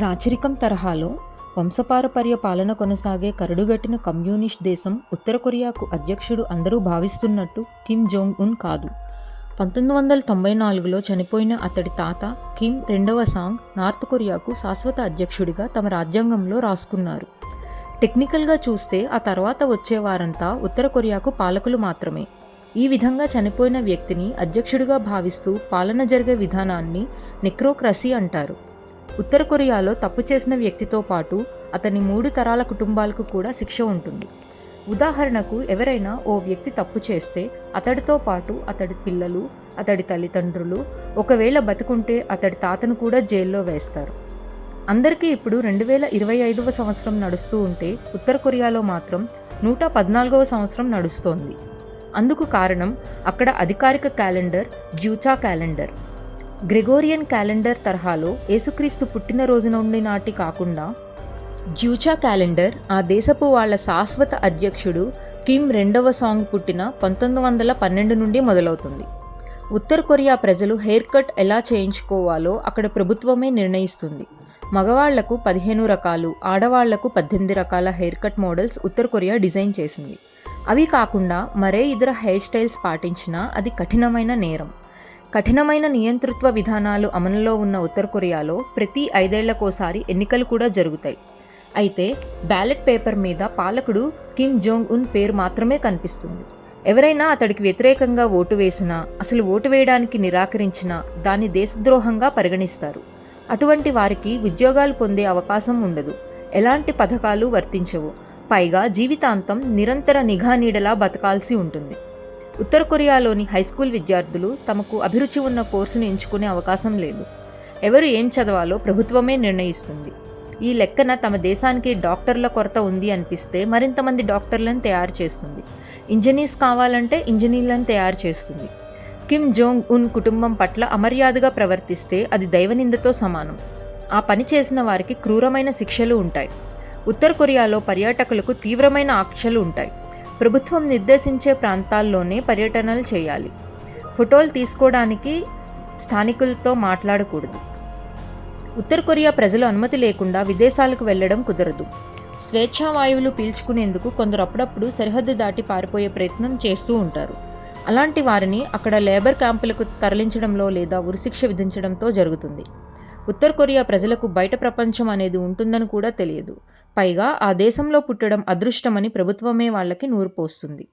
రాచరికం తరహాలో వంశపారపర్య పాలన కొనసాగే కరడుగట్టిన కమ్యూనిస్ట్ దేశం ఉత్తర కొరియాకు అధ్యక్షుడు అందరూ భావిస్తున్నట్టు కిమ్ జోంగ్ ఉన్ కాదు. పంతొమ్మిది వందల తొంభై నాలుగులో చనిపోయిన అతడి తాత కిమ్ రెండవ సాంగ్ నార్త్ కొరియాకు శాశ్వత అధ్యక్షుడిగా తమ రాజ్యాంగంలో రాసుకున్నారు. టెక్నికల్గా చూస్తే ఆ తర్వాత వచ్చేవారంతా ఉత్తర కొరియాకు పాలకులు మాత్రమే. ఈ విధంగా చనిపోయిన వ్యక్తిని అధ్యక్షుడిగా భావిస్తూ పాలన జరిగే విధానాన్ని నెక్రోక్రసీ అంటారు. ఉత్తర కొరియాలో తప్పు చేసిన వ్యక్తితో పాటు అతని మూడు తరాల కుటుంబాలకు కూడా శిక్ష ఉంటుంది. ఉదాహరణకు ఎవరైనా ఓ వ్యక్తి తప్పు చేస్తే అతడితో పాటు అతడి పిల్లలు అతడి తల్లిదండ్రులు ఒకవేళ బతుకుంటే అతడి తాతను కూడా జైల్లో వేస్తారు. అందరికీ ఇప్పుడు రెండు వేల ఇరవై ఐదవ సంవత్సరం నడుస్తూ ఉంటే ఉత్తర కొరియాలో మాత్రం నూట పద్నాలుగవ సంవత్సరం నడుస్తోంది. అందుకు కారణం అక్కడ అధికారిక calendar Juche calendar. Gregorian calendar తరహాలో యేసుక్రీస్తు పుట్టినరోజు నుండి నాటి కాకుండా జ్యూచా క్యాలెండర్ ఆ దేశపు వాళ్ళ శాశ్వత అధ్యక్షుడు కిమ్ రెండవ సాంగ్ పుట్టిన పంతొమ్మిది వందల పన్నెండు నుండి మొదలవుతుంది. ఉత్తర కొరియా ప్రజలు హెయిర్ కట్ ఎలా చేయించుకోవాలో అక్కడ ప్రభుత్వమే నిర్ణయిస్తుంది. మగవాళ్ళకు పదిహేను రకాలు ఆడవాళ్ళకు పద్దెనిమిది రకాల హెయిర్ కట్ మోడల్స్ ఉత్తర కొరియా డిజైన్ చేసింది. అవి కాకుండా మరే ఇతర హెయిర్ స్టైల్స్ పాటించినా అది కఠినమైన నేరం. కఠినమైన నియంతృత్వ విధానాలు అమలులో ఉన్న ఉత్తర కొరియాలో ప్రతి ఐదేళ్ళకోసారి ఎన్నికలు కూడా జరుగుతాయి. అయితే బ్యాలెట్ పేపర్ మీద పాలకుడు కిమ్ జోంగ్ ఉన్ పేరు మాత్రమే కనిపిస్తుంది. ఎవరైనా అతడికి వ్యతిరేకంగా ఓటు వేసినా అసలు ఓటు వేయడానికి నిరాకరించినా దాన్ని దేశద్రోహంగా పరిగణిస్తారు. అటువంటి వారికి ఉద్యోగాలు పొందే అవకాశం ఉండదు. ఎలాంటి పథకాలు వర్తించవు. పైగా జీవితాంతం నిరంతర నిఘా నీడలా బతకాల్సి ఉంటుంది. ఉత్తర కొరియాలోని హైస్కూల్ విద్యార్థులు తమకు అభిరుచి ఉన్న కోర్సును ఎంచుకునే అవకాశం లేదు. ఎవరు ఏం చదవాలో ప్రభుత్వమే నిర్ణయిస్తుంది. ఈ లెక్కన తమ దేశానికి డాక్టర్ల కొరత ఉంది అనిపిస్తే మరింతమంది డాక్టర్లను తయారు చేస్తుంది. ఇంజనీర్స్ కావాలంటే ఇంజనీర్లను తయారు చేస్తుంది. కిమ్ జోంగ్ ఉన్ కుటుంబం పట్ల అమర్యాదగా ప్రవర్తిస్తే అది దైవనిందతో సమానం. ఆ పని చేసిన వారికి క్రూరమైన శిక్షలు ఉంటాయి. ఉత్తర కొరియాలో పర్యాటకులకు తీవ్రమైన ఆంక్షలు ఉంటాయి. ప్రభుత్వం నిర్దేశించే ప్రాంతాల్లోనే పర్యటనలు చేయాలి. ఫోటోలు తీసుకోవడానికి స్థానికులతో మాట్లాడకూడదు. ఉత్తర కొరియా ప్రజలు అనుమతి లేకుండా విదేశాలకు వెళ్ళడం కుదరదు. స్వేచ్ఛా వాయువులు పీల్చుకునేందుకు కొందరు అప్పుడప్పుడు సరిహద్దు దాటి పారిపోయే ప్రయత్నం చేస్తూ ఉంటారు. అలాంటి వారిని అక్కడ లేబర్ క్యాంపులకు తరలించడంలో లేదా ఉరిశిక్ష విధించడంతో జరుగుతుంది. ఉత్తర కొరియా ప్రజలకు బయట ప్రపంచం అనేది ఉంటుందని కూడా తెలియదు. పైగా ఆ దేశంలో పుట్టడం అదృష్టమని ప్రభుత్వమే వాళ్ళకి నూరు పోస్తుంది.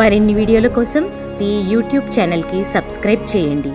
మరిన్ని వీడియోల కోసం ఈ యూట్యూబ్ ఛానల్కి సబ్స్క్రైబ్ చేయండి.